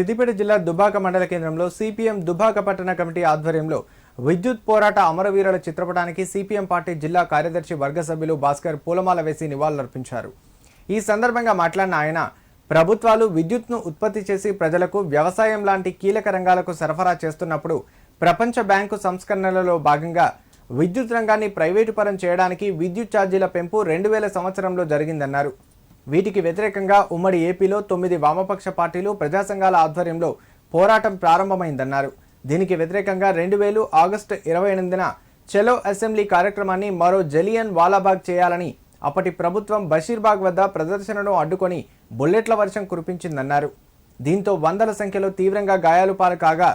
సిద్దిపేట జిల్లా దుబాక మండల కేంద్రంలో సిపిఎం దుబాక పట్టణ కమిటీ ఆధ్వర్యంలో విద్యుత్ పోరాట అమరవీరుల చిత్రపటానికి సిపిఎం పార్టీ జిల్లా కార్యదర్శి వర్గ సభ్యులు భాస్కర్ పూలమాల వేసి నివాళులర్పించారు. ఈ సందర్భంగా మాట్లాడిన ఆయన ప్రభుత్వాలు విద్యుత్ను ఉత్పత్తి చేసి ప్రజలకు వ్యవసాయం లాంటి కీలక రంగాలకు సరఫరా చేస్తున్నప్పుడు ప్రపంచ బ్యాంకు సంస్కరణలలో భాగంగా విద్యుత్ రంగాన్ని ప్రైవేటు పరం చేయడానికి విద్యుత్ ఛార్జీల పెంపు రెండు వేల సంవత్సరంలో జరిగిందన్నారు. వీటికి వ్యతిరేకంగా ఉమ్మడి ఏపీలో తొమ్మిది వామపక్ష పార్టీలు ప్రజా సంఘాల ఆధ్వర్యంలో పోరాటం ప్రారంభమైందన్నారు. దీనికి వ్యతిరేకంగా రెండు వేలు ఆగస్టు ఇరవై ఎనిమిదిన చలో అసెంబ్లీ కార్యక్రమాన్ని మరో జలియన్ వాలాబాగ్ చేయాలని అప్పటి ప్రభుత్వం బషీర్బాగ్ వద్ద ప్రదర్శనను అడ్డుకొని బుల్లెట్ల వర్షం కురిపించిందన్నారు. దీంతో వందల సంఖ్యలో తీవ్రంగా గాయాలు పాలు కాగా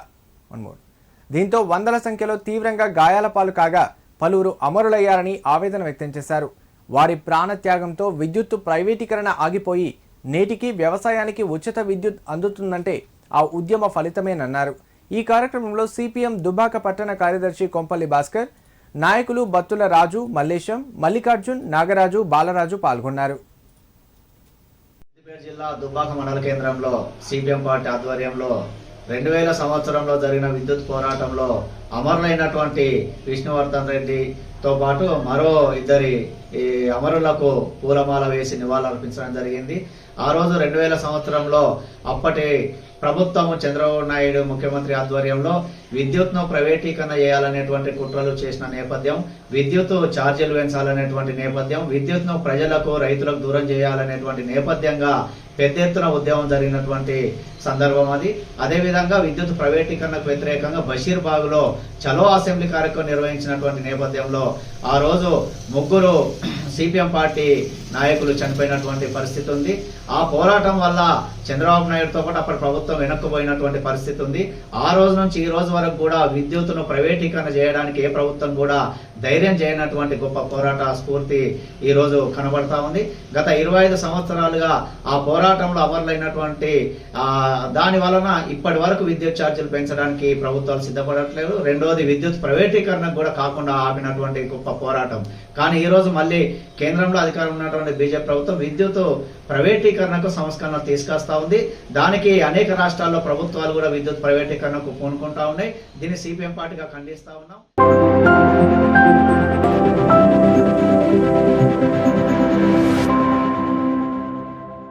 దీంతో వందల సంఖ్యలో తీవ్రంగా గాయాల పాలు కాగా పలువురు అమరులయ్యారని ఆవేదన వ్యక్తం చేశారు. వారి ప్రాణత్యాగంతో విద్యుత్తు ప్రైవేటీకరణ ఆగిపోయి నేటికి వ్యవసాయానికి ఉచిత విద్యుత్ అందుతుందంటే ఆ ఉద్యమ ఫలితమేనన్నారు. ఈ కార్యక్రమంలో సిపిఎం దుబాక పట్టణ కార్యదర్శి కొంపల్లి భాస్కర్ నాయకులు బత్తుల రాజు మల్లేశం మల్లికార్జున్ నాగరాజు బాలరాజు పాల్గొన్నారు. జిల్లా దుబ్బాక మండల కేంద్రంలో సిపిఎం పార్టీ ఆధ్వర్యంలో రెండు వేల సంవత్సరంలో జరిగిన విద్యుత్ పోరాటంలో అమరులైనటువంటి విష్ణువర్ధన్ రెడ్డి తో పాటు మరో ఇద్దరి ఈ అమరులకు పూలమాల వేసి నివాళులర్పించడం జరిగింది. ఆ రోజు రెండు వేల సంవత్సరంలో అప్పటి ప్రభుత్వం చంద్రబాబు నాయుడు ముఖ్యమంత్రి ఆధ్వర్యంలో విద్యుత్ను ప్రైవేటీకరణ చేయాలనేటువంటి కుట్రలు చేసిన నేపథ్యం విద్యుత్ ఛార్జీలు పెంచాలనేటువంటి నేపథ్యం విద్యుత్ను ప్రజలకు రైతులకు దూరం చేయాలనేటువంటి నేపథ్యంగా పెద్ద ఎత్తున ఉద్యమం జరిగినటువంటి సందర్భం అది. అదేవిధంగా విద్యుత్ ప్రైవేటీకరణకు వ్యతిరేకంగా బషీర్బాగ్లో చలో అసెంబ్లీ కార్యక్రమం నిర్వహించినటువంటి నేపథ్యంలో ఆ రోజు ముగ్గురు సిపిఎం పార్టీ నాయకులు చనిపోయినటువంటి పరిస్థితి ఉంది. ఆ పోరాటం వల్ల చంద్రబాబు నాయుడుతో పాటు అప్పటి ప్రభుత్వం వెనక్కుపోయినటువంటి పరిస్థితి ఉంది. ఆ రోజు నుంచి ఈ రోజు వరకు కూడా విద్యుత్తును ప్రైవేటీకరణ చేయడానికి ఏ ప్రభుత్వం కూడా ధైర్యం చేయనటువంటి గొప్ప పోరాట స్ఫూర్తి ఈరోజు కనబడతా ఉంది. గత ఇరవై ఐదు సంవత్సరాలుగా ఆ పోరాటంలో అమరులైనటువంటి దాని వలన ఇప్పటి వరకు విద్యుత్ ఛార్జీలు పెంచడానికి ప్రభుత్వాలు సిద్ధపడట్లేదు. రెండోది విద్యుత్ ప్రైవేటీకరణకు కూడా కాకుండా ఆపినటువంటి గొప్ప పోరాటం. కానీ ఈరోజు మళ్ళీ కేంద్రంలో అధికారం ఉన్నటువంటి బీజేపీ ప్రభుత్వం విద్యుత్ ప్రైవేటీకరణకు సంస్కరణ తీసుకొస్తా ఉంది. దానికి అనేక రాష్ట్రాల్లో ప్రభుత్వాలు కూడా విద్యుత్ ప్రైవేటీకరణకు పూనుకుంటా ఉన్నాయి. దీన్ని సిపిఎం పార్టీగా ఖండిస్తా ఉన్నాం.